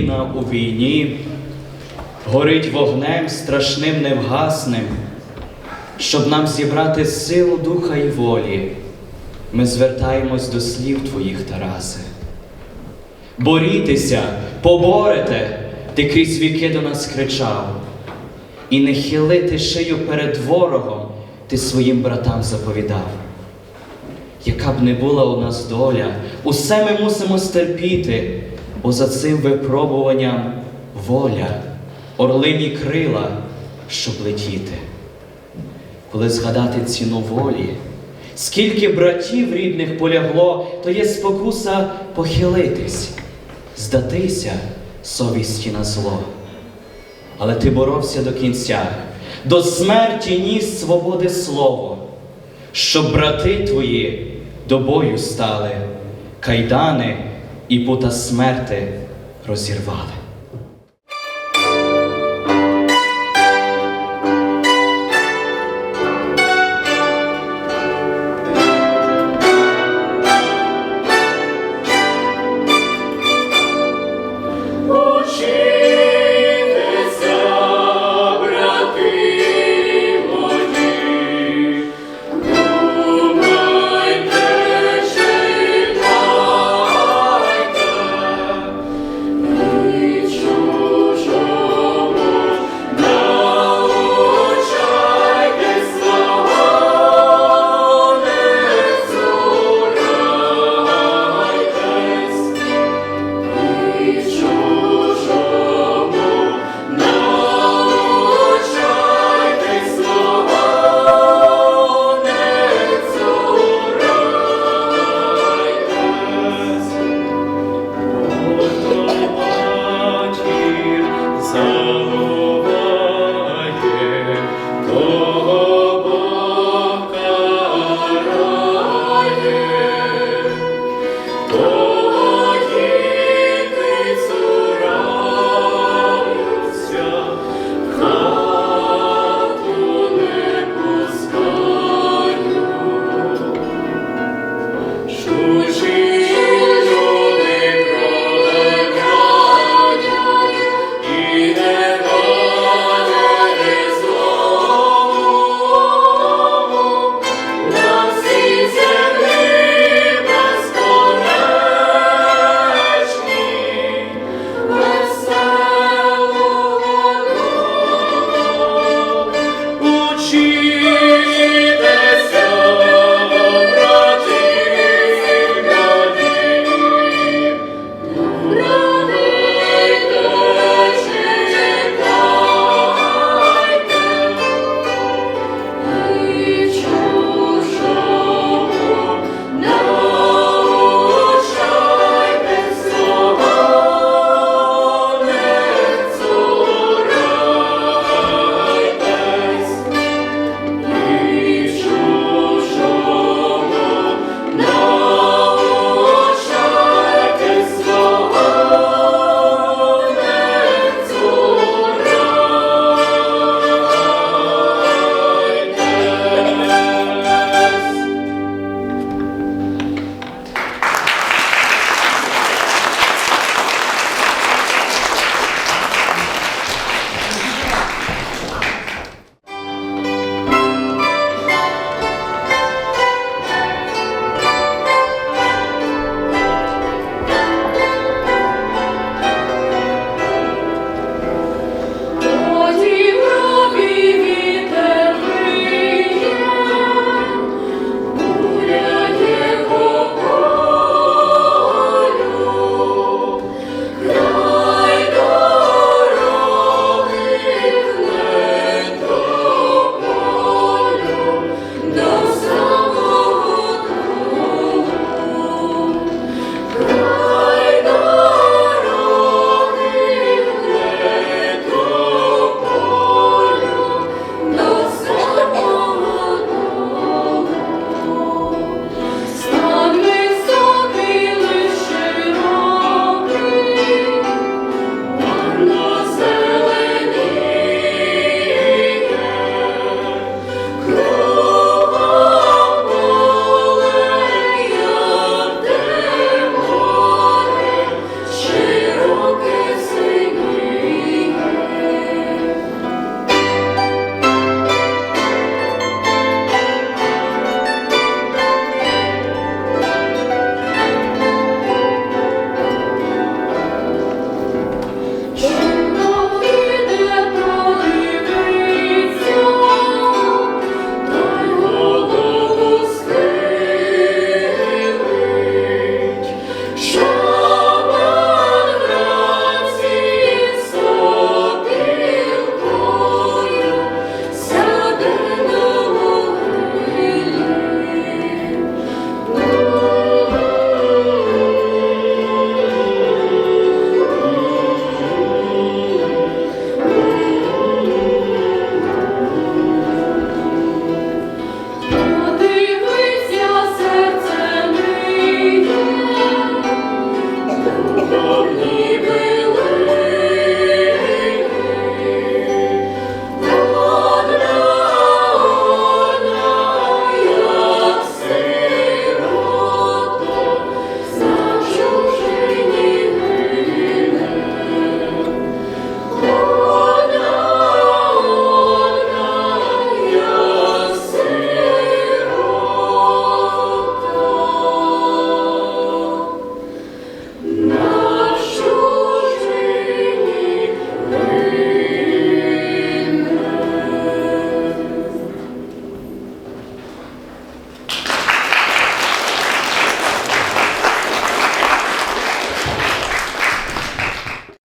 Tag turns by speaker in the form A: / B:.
A: Україна у війні горить вогнем страшним невгасним, щоб нам зібрати силу духа і волі, ми звертаємось до слів твоїх, Тарасе. Борітеся, поборете, ти крізь віки до нас кричав, і не хилити шию перед ворогом, ти своїм братам заповідав. Яка б не була у нас доля, усе ми мусимо стерпіти, бо за цим випробуванням воля, орлині крила, щоб летіти. Коли згадати ціну волі, скільки братів рідних полягло, то є спокуса похилитись, здатися совісті на зло. Але ти боровся до кінця, до смерті ніс свободи слово, щоб брати твої до бою стали, кайдани і пута смерти розірвали.
B: ti.